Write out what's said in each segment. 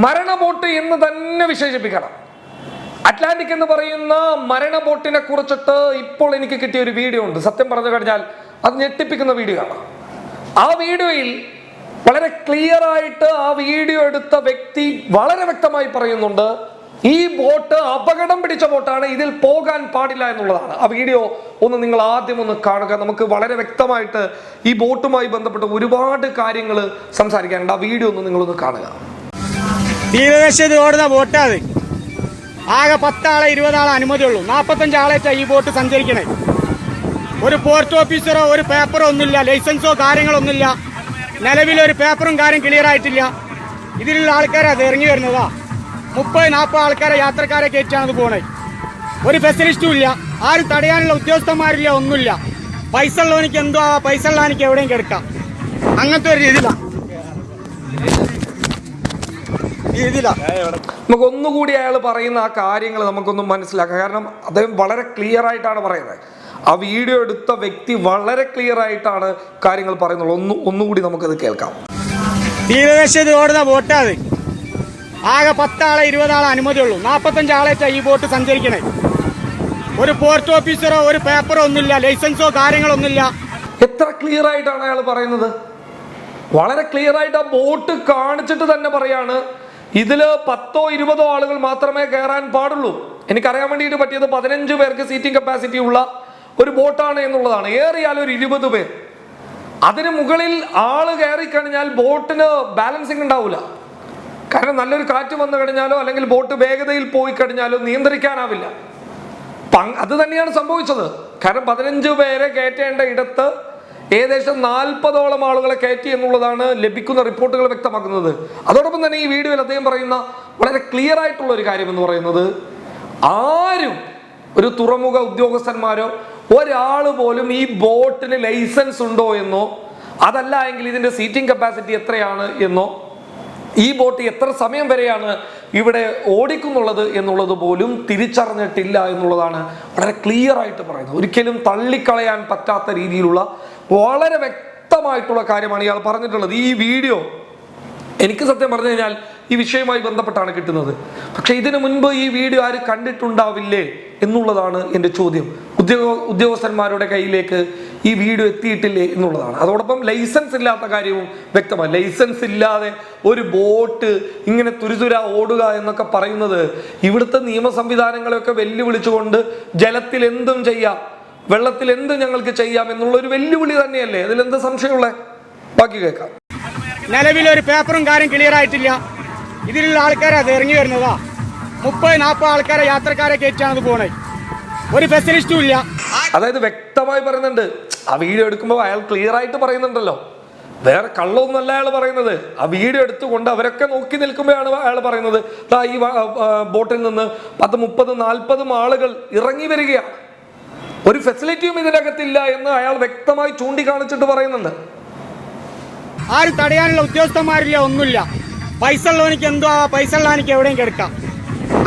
മരണ ബോട്ട് എന്ന് തന്നെ വിശേഷിപ്പിക്കണം. അറ്റ്ലാന്റിക് എന്ന് പറയുന്ന മരണബോട്ടിനെ കുറിച്ചിട്ട് ഇപ്പോൾ എനിക്ക് കിട്ടിയ ഒരു വീഡിയോ ഉണ്ട്. സത്യം പറഞ്ഞു കഴിഞ്ഞാൽ അത് ഞെട്ടിപ്പിക്കുന്ന വീഡിയോ ആണ്. ആ വീഡിയോയിൽ വളരെ ക്ലിയർ ആയിട്ട് ആ വീഡിയോ എടുത്ത വ്യക്തി വളരെ വ്യക്തമായി പറയുന്നുണ്ട് ഈ ബോട്ട് അപകടം പിടിച്ച ബോട്ടാണ് ഇതിൽ പോകാൻ പാടില്ല എന്നുള്ളതാണ്. ആ വീഡിയോ ഒന്ന് നിങ്ങൾ ആദ്യം ഒന്ന് കാണുക. നമുക്ക് വളരെ വ്യക്തമായിട്ട് ഈ ബോട്ടുമായി ബന്ധപ്പെട്ട് ഒരുപാട് കാര്യങ്ങൾ സംസാരിക്കാനുണ്ട്. ആ വീഡിയോ ഒന്ന് നിങ്ങളൊന്ന് കാണുക. തീരദേശത്ത് ഓടുന്ന ബോട്ടാത് ആകെ പത്താളെ ഇരുപതാളെ അനുമതിയുള്ളൂ. നാൽപ്പത്തഞ്ച് ആളേറ്റാ ഈ ബോട്ട് സഞ്ചരിക്കണേ. ഒരു പോർട്ട് ഓഫീസറോ ഒരു പേപ്പറോ ഒന്നുമില്ല. ലൈസൻസോ കാര്യങ്ങളൊന്നുമില്ല നിലവിലൊരു പേപ്പറും കാര്യം ക്ലിയർ ആയിട്ടില്ല. ഇതിലുള്ള ആൾക്കാരെ അത് ഇറങ്ങി വരുന്നതാ. മുപ്പത് നാൽപ്പത് ആൾക്കാരെ യാത്രക്കാരെ കയറ്റിയാണ് അത് പോണേ. ഒരു ഫെസിലിസ്റ്റും ഇല്ല. ആരും തടയാനുള്ള ഉദ്യോഗസ്ഥന്മാരില്ല ഒന്നുമില്ല. പൈസ ഉള്ളവനിക്ക് എന്തോ ആ പൈസ ഉള്ളവനിക്ക് എവിടെയും കിടക്കാം. അങ്ങനത്തെ ഒരു രീതിയിലാണ് രീതിയിലാണ് നമുക്ക് ഒന്നുകൂടി അയാൾ പറയുന്ന ആ കാര്യങ്ങൾ നമുക്കൊന്നും മനസ്സിലാക്കാം. കാരണം അദ്ദേഹം വളരെ ക്ലിയർ ആയിട്ടാണ് പറയുന്നത്. ആ വീഡിയോ എടുത്ത വ്യക്തി വളരെ ക്ലിയർ ആയിട്ടാണ് കാര്യങ്ങൾ പറയുന്നത്. ഒന്ന് ഒന്നുകൂടി നമുക്കത് കേൾക്കാം. തീരദേശത്ത് ഓടുന്ന ആകെ പത്താളെ ഇരുപതാളെ അനുമതിയുള്ളൂ നാൽപ്പത്തഞ്ച് ആളേറ്റാ ഈ ബോട്ട് സഞ്ചരിക്കണേ. ഒരു പോർട്ട് ഓഫീസറോ ഒരു പേപ്പറോ ഒന്നുമില്ല. ലൈസൻസോ കാര്യങ്ങളൊന്നുമില്ല എത്ര ക്ലിയർ ആയിട്ടാണ് അയാൾ പറയുന്നത്? വളരെ ക്ലിയർ ആയിട്ട് ആ ബോട്ട് കാണിച്ചിട്ട് തന്നെ പറയാണ് ഇതിൽ പത്തോ ഇരുപതോ ആളുകൾ മാത്രമേ കയറാൻ പാടുള്ളൂ. എനിക്കറിയാൻ വേണ്ടിയിട്ട് പറ്റിയത് പതിനഞ്ച് പേർക്ക് സീറ്റിംഗ് കപ്പാസിറ്റി ഉള്ള ഒരു ബോട്ടാണ് എന്നുള്ളതാണ്. ഏറിയാൽ ഒരു ഇരുപത് പേർ. അതിന് മുകളിൽ ആൾ കയറി കഴിഞ്ഞാൽ ബോട്ടിന് ബാലൻസിങ് ഉണ്ടാവില്ല കാരണം നല്ലൊരു കാറ്റ് വന്നു കഴിഞ്ഞാലോ അല്ലെങ്കിൽ ബോട്ട് വേഗതയിൽ പോയി കഴിഞ്ഞാലോ നിയന്ത്രിക്കാനാവില്ല. അത് തന്നെയാണ് സംഭവിച്ചത്. കാരണം പതിനഞ്ച് പേരെ കയറ്റേണ്ട ഇടത്ത് ഏകദേശം നാൽപ്പതോളം ആളുകളെ കയറ്റി എന്നുള്ളതാണ് ലഭിക്കുന്ന റിപ്പോർട്ടുകൾ വ്യക്തമാക്കുന്നത്. അതോടൊപ്പം തന്നെ ഈ വീഡിയോയിൽ അദ്ദേഹം പറയുന്ന വളരെ ക്ലിയർ ആയിട്ടുള്ള ഒരു കാര്യം എന്ന് പറയുന്നത് ആരും ഒരു തുറമുഖ ഉദ്യോഗസ്ഥന്മാരോ ഒരാൾ പോലും ഈ ബോട്ടിന് ലൈസൻസ് ഉണ്ടോ എന്നോ അതല്ല എങ്കിൽ ഇതിന്റെ സീറ്റിംഗ് കപ്പാസിറ്റി എത്രയാണ് എന്നോ ഈ ബോട്ട് എത്ര സമയം വരെയാണ് ഇവിടെ ഓടിക്കുന്നുള്ളത് എന്നുള്ളത് പോലും തിരിച്ചറിഞ്ഞിട്ടില്ല എന്നുള്ളതാണ് വളരെ ക്ലിയർ ആയിട്ട് പറയുന്നത്. ഒരിക്കലും തള്ളിക്കളയാൻ പറ്റാത്ത രീതിയിലുള്ള വളരെ വ്യക്തമായിട്ടുള്ള കാര്യമാണ് ഇയാൾ പറഞ്ഞിട്ടുള്ളത്. ഈ വീഡിയോ എനിക്ക് സത്യം പറഞ്ഞു കഴിഞ്ഞാൽ ഈ വിഷയവുമായി ബന്ധപ്പെട്ടാണ് കിട്ടുന്നത്. പക്ഷെ ഇതിനു മുൻപ് ഈ വീഡിയോ ആര് കണ്ടിട്ടുണ്ടാവില്ലേ എന്നുള്ളതാണ് എന്റെ ചോദ്യം. ഉദ്യോഗ ഉദ്യോഗസ്ഥന്മാരുടെ കയ്യിലേക്ക് ഈ വീഡിയോ എത്തിയിട്ടില്ലേ എന്നുള്ളതാണ്. അതോടൊപ്പം ലൈസൻസ് ഇല്ലാത്ത കാര്യവും വ്യക്തമാണ്. ലൈസൻസ് ഇല്ലാതെ ഒരു ബോട്ട് ഇങ്ങനെ തുരുതുര ഓടുക എന്നൊക്കെ പറയുന്നത് ഇവിടുത്തെ നിയമ സംവിധാനങ്ങളെയൊക്കെ വെല്ലുവിളിച്ചുകൊണ്ട് ജലത്തിൽ എന്തും ചെയ്യാം വെള്ളത്തിൽ എന്തും ഞങ്ങൾക്ക് ചെയ്യാം എന്നുള്ള ഒരു വെല്ലുവിളി തന്നെയല്ലേ? അതിലെന്ത് സംശയമുള്ളേ? ബാക്കി കേൾക്കാം. നിലവിലൊരു പേപ്പറും കാര്യം ക്ലിയർ ആയിട്ടില്ല. ഇതിലുള്ള ആൾക്കാരെ അത് ഇറങ്ങി വരുന്നതാ. മുപ്പത് നാൽപ്പത് ആൾക്കാരെ യാത്രക്കാരെ കയറ്റിയാണ് പോണേ. ഒരു ഫെസിലിസ്റ്റും ഇല്ല. അതായത് വ്യക്തമായി പറയുന്നുണ്ട്. ആ വീഡിയോ എടുക്കുമ്പോൾ അയാൾ ക്ലിയർ ആയിട്ട് പറയുന്നുണ്ടല്ലോ. വേറെ കള്ളൊന്നുമല്ല അയാൾ പറയുന്നത്. ആ വീഡിയോ എടുത്തുകൊണ്ട് അവരൊക്കെ നോക്കി നിൽക്കുമ്പോഴാണ് അയാൾ പറയുന്നത്. ദാ ഈ ബോട്ടിൽ നിന്ന് പത്ത് മുപ്പത് നാൽപ്പതും ആളുകൾ ഇറങ്ങി വരികയാണ്. ഒരു ഫെസിലിറ്റിയും ഇതിനകത്തില്ല എന്ന് അയാൾ വ്യക്തമായി ചൂണ്ടിക്കാണിച്ചിട്ട് പറയുന്നുണ്ട്. ആരും തടയാനുള്ള ഉദ്യോഗസ്ഥന്മാരില്ല ഒന്നുമില്ല. പൈസ ഉള്ളവനിക്ക് എന്തോ പൈസ ഉള്ളവനിക്ക് എവിടെയും കിടക്കാം.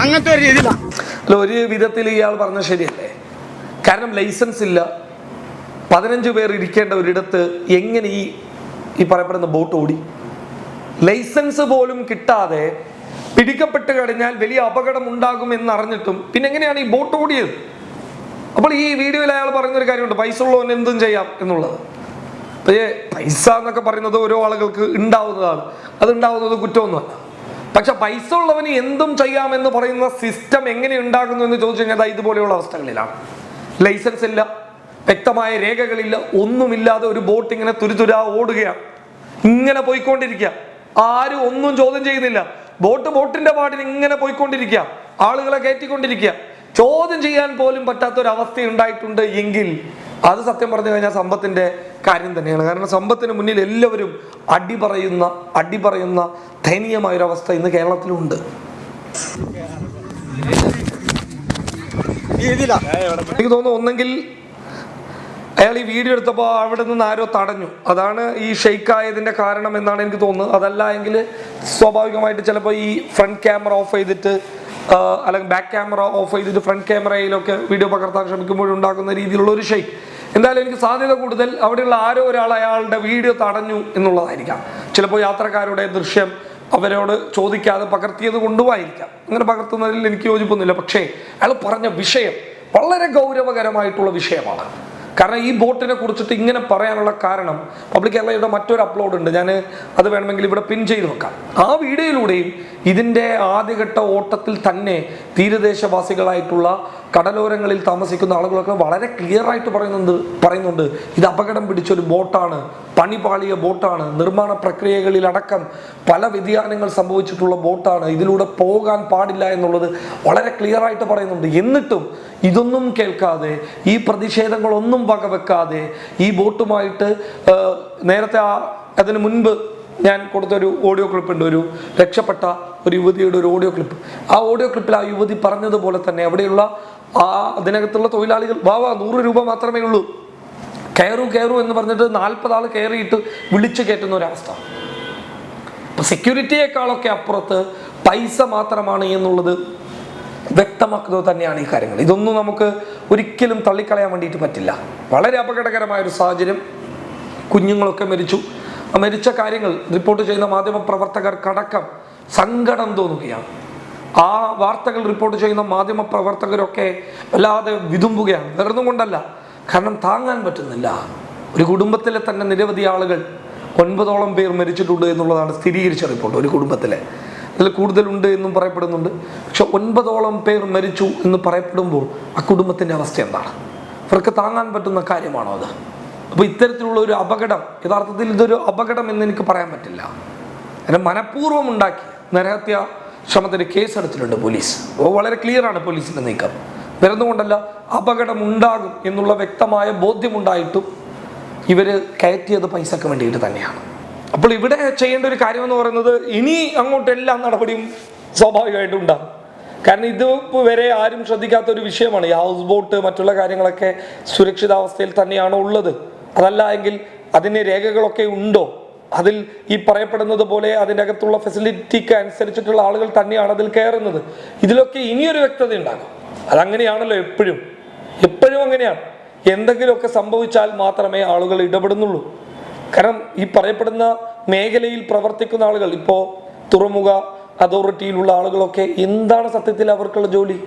അങ്ങനത്തെ ഒരു രീതിയിലാണ് അല്ല ഒരു വിധത്തിൽ ഇയാൾ പറഞ്ഞ ശരിയല്ലേ? കാരണം ലൈസൻസ് ഇല്ല. പതിനഞ്ച് പേർ ഇരിക്കേണ്ട ഒരിടത്ത് എങ്ങനെ ഈ ഈ പറയപ്പെടുന്ന ബോട്ട് ഓടി? ലൈസൻസ് പോലും കിട്ടാതെ പിടിക്കപ്പെട്ട് കഴിഞ്ഞാൽ വലിയ അപകടം ഉണ്ടാകും എന്നറിഞ്ഞിട്ടും പിന്നെ എങ്ങനെയാണ് ഈ ബോട്ട് ഓടിയത്? അപ്പോൾ ഈ വീഡിയോയിൽ അയാൾ പറയുന്നൊരു കാര്യമുണ്ട് പൈസ ഉള്ളവൻ എന്തും ചെയ്യാം എന്നുള്ളത്. പക്ഷേ പൈസ എന്നൊക്കെ പറയുന്നത് ഓരോ ആളുകൾക്ക് ഉണ്ടാവുന്നതാണ്. അത് ഉണ്ടാവുന്നത് കുറ്റമൊന്നുമല്ല. പക്ഷെ പൈസ ഉള്ളവന് എന്തും ചെയ്യാമെന്ന് പറയുന്ന സിസ്റ്റം എങ്ങനെ ഉണ്ടാകുന്നു എന്ന് ചോദിച്ചു കഴിഞ്ഞാൽ ഇതുപോലെയുള്ള അവസ്ഥകളിലാണ്. ലൈസൻസ് ഇല്ല വ്യക്തമായ രേഖകളില്ല ഒന്നുമില്ലാതെ ഒരു ബോട്ട് ഇങ്ങനെ തുരുതുരാ ഓടുകയാണ് ഇങ്ങനെ പോയിക്കൊണ്ടിരിക്കുക ആരും ഒന്നും ചോദ്യം ചെയ്യുന്നില്ല. ബോട്ട് ബോട്ടിന്റെ പാട്ടിന് ഇങ്ങനെ പോയിക്കൊണ്ടിരിക്കുക ആളുകളെ കയറ്റിക്കൊണ്ടിരിക്കുക ചോദ്യം ചെയ്യാൻ പോലും പറ്റാത്ത ഒരു അവസ്ഥ ഉണ്ടായിട്ടുണ്ട് എങ്കിൽ അത് സത്യം പറഞ്ഞു കഴിഞ്ഞാൽ സമ്പത്തിന്റെ കാര്യം തന്നെയാണ്. കാരണം സമ്പത്തിന് മുന്നിൽ എല്ലാവരും അടി പറയുന്ന അടി പറയുന്ന അവസ്ഥ ഇന്ന് കേരളത്തിലുണ്ട്. രീതിയിലാണ് എനിക്ക് തോന്നുന്നു ഒന്നെങ്കിൽ അയാൾ ഈ വീഡിയോ എടുത്തപ്പോൾ അവിടെ നിന്ന് ആരോ തടഞ്ഞു. അതാണ് ഈ ഷെയ്ക്ക് ആയതിന്റെ കാരണം എന്നാണ് എനിക്ക് തോന്നുന്നത്. അതല്ല എങ്കിൽ സ്വാഭാവികമായിട്ട് ചിലപ്പോൾ ഈ ഫ്രണ്ട് ക്യാമറ ഓഫ് ചെയ്തിട്ട് അല്ലെങ്കിൽ ബാക്ക് ക്യാമറ ഓഫ് ചെയ്തിട്ട് ഫ്രണ്ട് ക്യാമറയിലൊക്കെ വീഡിയോ പകർത്താൻ ശ്രമിക്കുമ്പോഴുണ്ടാക്കുന്ന രീതിയിലുള്ള ഒരു ഷെയ്ക്ക്. എന്തായാലും എനിക്ക് സാധ്യത കൂടുതൽ. അവിടെയുള്ള ആരോ ഒരാൾ അയാളുടെ വീഡിയോ തടഞ്ഞു എന്നുള്ളതായിരിക്കാം. ചിലപ്പോൾ യാത്രക്കാരുടെ ദൃശ്യം അവരോട് ചോദിക്കാതെ പകർത്തിയത് കൊണ്ടുമായിരിക്കാം. അങ്ങനെ പകർത്തുന്നതിൽ എനിക്ക് യോജിപ്പൊന്നുമില്ല. പക്ഷേ അയാൾ പറഞ്ഞ വിഷയം വളരെ ഗൗരവകരമായിട്ടുള്ള വിഷയമാണ്. കാരണം ഈ ബോട്ടിനെ കുറിച്ചിട്ട് ഇങ്ങനെ പറയാനുള്ള കാരണം പബ്ലിക് കേരളയുടെ മറ്റൊരു അപ്ലോഡ് ഉണ്ട്. ഞാൻ അത് വേണമെങ്കിൽ ഇവിടെ പിൻ ചെയ്ത് വെക്കാം. ആ വീഡിയോയിലൂടെയും ഇതിന്റെ ആദ്യഘട്ട ഓട്ടത്തിൽ തന്നെ തീരദേശവാസികളായിട്ടുള്ള കടലോരങ്ങളിൽ താമസിക്കുന്ന ആളുകളൊക്കെ വളരെ ക്ലിയർ ആയിട്ട് പറയുന്നുണ്ട് പറയുന്നുണ്ട്. ഇത് അപകടം പിടിച്ചൊരു ബോട്ടാണ് പണിപാളിയ ബോട്ടാണ്. നിർമ്മാണ പ്രക്രിയകളിൽ അടക്കം പല വ്യതിയാനങ്ങൾ സംഭവിച്ചിട്ടുള്ള ബോട്ടാണ്. ഇതിലൂടെ പോകാൻ പാടില്ല എന്നുള്ളത് വളരെ ക്ലിയർ ആയിട്ട് പറയുന്നുണ്ട്. എന്നിട്ടും ഇതൊന്നും കേൾക്കാതെ ഈ പ്രതിഷേധങ്ങളൊന്നും വകവെക്കാതെ ഈ ബോട്ടുമായിട്ട് നേരത്തെ ആ അതിന് മുൻപ് ഞാൻ കൊടുത്തൊരു ഓഡിയോ ക്ലിപ്പ് ഉണ്ട് ഒരു രക്ഷപ്പെട്ട ഒരു യുവതിയുടെ ഒരു ഓഡിയോ ക്ലിപ്പ് ആ ഓഡിയോ ക്ലിപ്പിൽ ആ യുവതി പറഞ്ഞതുപോലെ തന്നെ അവിടെയുള്ള ആ അതിനകത്തുള്ള തൊഴിലാളികൾ വാ വാ നൂറ് രൂപ മാത്രമേ ഉള്ളൂ. കയറൂ കയറൂ എന്ന് പറഞ്ഞിട്ട് നാൽപ്പത് ആൾ കയറിയിട്ട് വിളിച്ചു കയറ്റുന്ന ഒരവസ്ഥ. അപ്പൊ സെക്യൂരിറ്റിയേക്കാളൊക്കെ അപ്പുറത്ത് പൈസ മാത്രമാണ് എന്നുള്ളത് വ്യക്തമാക്കുന്നത് തന്നെയാണ് ഈ കാര്യങ്ങൾ. ഇതൊന്നും നമുക്ക് ഒരിക്കലും തള്ളിക്കളയാൻ വേണ്ടിയിട്ട് പറ്റില്ല. വളരെ അപകടകരമായ ഒരു സാഹചര്യം. കുഞ്ഞുങ്ങളൊക്കെ മരിച്ചു. മരിച്ച കാര്യങ്ങൾ റിപ്പോർട്ട് ചെയ്യുന്ന മാധ്യമ പ്രവർത്തകർക്കടക്കം സങ്കടം തോന്നുകയാണ്. ആ വാർത്തകൾ റിപ്പോർട്ട് ചെയ്യുന്ന മാധ്യമ പ്രവർത്തകരൊക്കെ വല്ലാതെ വിതുമ്പുകയാണ്. വേറൊന്നും കൊണ്ടല്ല. കാരണം താങ്ങാൻ പറ്റുന്നില്ല. ഒരു കുടുംബത്തിലെ തന്നെ നിരവധി ആളുകൾ ഒൻപതോളം പേർ മരിച്ചിട്ടുണ്ട് എന്നുള്ളതാണ് സ്ഥിരീകരിച്ച റിപ്പോർട്ട് ഒരു കുടുംബത്തിലെ. അതിൽ കൂടുതലുണ്ട് എന്നും പറയപ്പെടുന്നുണ്ട്. പക്ഷെ ഒൻപതോളം പേർ മരിച്ചു എന്ന് പറയപ്പെടുമ്പോൾ ആ കുടുംബത്തിന്റെ അവസ്ഥ എന്താണ്? അവർക്ക് താങ്ങാൻ പറ്റുന്ന കാര്യമാണോ അത്? അപ്പോൾ ഇത്തരത്തിലുള്ള ഒരു അപകടം യഥാർത്ഥത്തിൽ ഇതൊരു അപകടം എന്ന് എനിക്ക് പറയാൻ പറ്റില്ല. അതിനെ മനഃപൂർവം ഉണ്ടാക്കി. നരഹത്യ ശ്രമത്തിന് കേസെടുത്തിട്ടുണ്ട് പോലീസ് വളരെ ക്ലിയറാണ് പോലീസിന്റെ നീക്കം. വരുന്നുകൊണ്ടല്ല അപകടം ഉണ്ടാകും എന്നുള്ള വ്യക്തമായ ബോധ്യമുണ്ടായിട്ടും ഇവർ കയറ്റിയത് പൈസക്ക് വേണ്ടിയിട്ട് തന്നെയാണ്. അപ്പോൾ ഇവിടെ ചെയ്യേണ്ട ഒരു കാര്യം എന്ന് പറയുന്നത് ഇനി അങ്ങോട്ട് എല്ലാ നടപടിയും സ്വാഭാവികമായിട്ടും ഉണ്ടാകും. കാരണം ഇത് വരെ ആരും ശ്രദ്ധിക്കാത്ത ഒരു വിഷയമാണ് ഈ ഹൗസ് ബോട്ട് മറ്റുള്ള കാര്യങ്ങളൊക്കെ സുരക്ഷിതാവസ്ഥയിൽ തന്നെയാണോ ഉള്ളത്. അതല്ല എങ്കിൽ അതിന് രേഖകളൊക്കെ ഉണ്ടോ? അതിൽ ഈ പറയപ്പെടുന്നത് പോലെ അതിന്റെ അകത്തുള്ള ഫെസിലിറ്റിക്ക് അനുസരിച്ചിട്ടുള്ള ആളുകൾ തന്നെയാണ് അതിൽ കയറുന്നത്. ഇതിലൊക്കെ ഇനിയൊരു വ്യക്തത ഉണ്ടാകും. അതങ്ങനെയാണല്ലോ എപ്പോഴും. എപ്പോഴും അങ്ങനെയാണ്. എന്തെങ്കിലുമൊക്കെ സംഭവിച്ചാൽ മാത്രമേ ആളുകൾ ഇടപെടുന്നുള്ളൂ. കാരണം ഈ പറയപ്പെടുന്ന മേഖലയിൽ പ്രവർത്തിക്കുന്ന ആളുകൾ ഇപ്പോൾ തുറമുഖ അതോറിറ്റിയിലുള്ള ആളുകളൊക്കെ എന്താണ് സത്യത്തിൽ അവർക്കുള്ള ജോലി?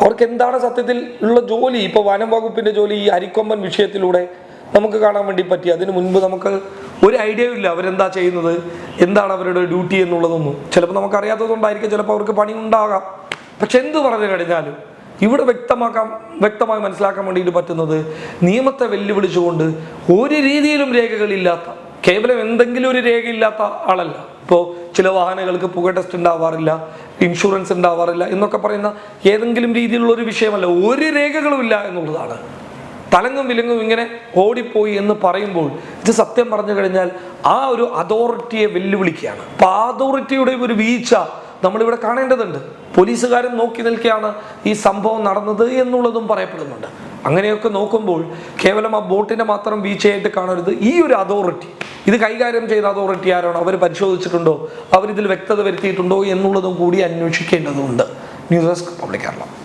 അവർക്ക് എന്താണ് സത്യത്തിൽ ഉള്ള ജോലി? ഇപ്പോൾ വനം വകുപ്പിന്റെ ജോലി ഈ അരിക്കൊമ്പൻ വിഷയത്തിലൂടെ നമുക്ക് കാണാൻ വേണ്ടി പറ്റി. അതിന് മുൻപ് നമുക്ക് ഒരു ഐഡിയ ഇല്ല അവരെന്താ ചെയ്യുന്നത് എന്താണ് അവരുടെ ഡ്യൂട്ടി എന്നുള്ളതൊന്നും. ചിലപ്പോൾ നമുക്ക് അറിയാത്തതുകൊണ്ടായിരിക്കും ചിലപ്പോൾ അവർക്ക് പണി ഉണ്ടാകാം. പക്ഷെ എന്ത് പറഞ്ഞു കഴിഞ്ഞാലും ഇവിടെ വ്യക്തമാക്കാൻ വ്യക്തമായി മനസ്സിലാക്കാൻ വേണ്ടിയിട്ട് പറ്റുന്നത് നിയമത്തെ വെല്ലുവിളിച്ചുകൊണ്ട് ഒരു രീതിയിലും രേഖകളില്ലാത്ത കേവലം എന്തെങ്കിലും ഒരു രേഖയില്ലാത്ത ആളല്ല. ഇപ്പോൾ ചില വാഹനങ്ങൾക്ക് പുക ടെസ്റ്റ് ഉണ്ടാവാറില്ല ഇൻഷുറൻസ് ഉണ്ടാവാറില്ല എന്നൊക്കെ പറയുന്ന ഏതെങ്കിലും രീതിയിലുള്ള ഒരു വിഷയമല്ല. ഒരു രേഖകളുമില്ല എന്നുള്ളതാണ്. തലങ്ങും വിലങ്ങും ഇങ്ങനെ ഓടിപ്പോയി എന്ന് പറയുമ്പോൾ ഇത് സത്യം പറഞ്ഞു കഴിഞ്ഞാൽ ആ ഒരു അതോറിറ്റിയെ വെല്ലുവിളിക്കുകയാണ്. അപ്പൊ ആ അതോറിറ്റിയുടെ ഒരു വീഴ്ച നമ്മളിവിടെ കാണേണ്ടതുണ്ട്. പോലീസുകാരൻ നോക്കി നിൽക്കുകയാണ് ഈ സംഭവം നടന്നത് എന്നുള്ളതും പറയപ്പെടുന്നുണ്ട്. അങ്ങനെയൊക്കെ നോക്കുമ്പോൾ കേവലം ആ ബോട്ടിനെ മാത്രം വീഴ്ചയായിട്ട് കാണരുത്. ഈ ഒരു അതോറിറ്റി ഇത് കൈകാര്യം ചെയ്ത അതോറിറ്റി ആരാണോ? അവർ പരിശോധിച്ചിട്ടുണ്ടോ? അവരിതിൽ വ്യക്തത വരുത്തിയിട്ടുണ്ടോ എന്നുള്ളതും കൂടി അന്വേഷിക്കേണ്ടതുണ്ട്. News desk public Keralam.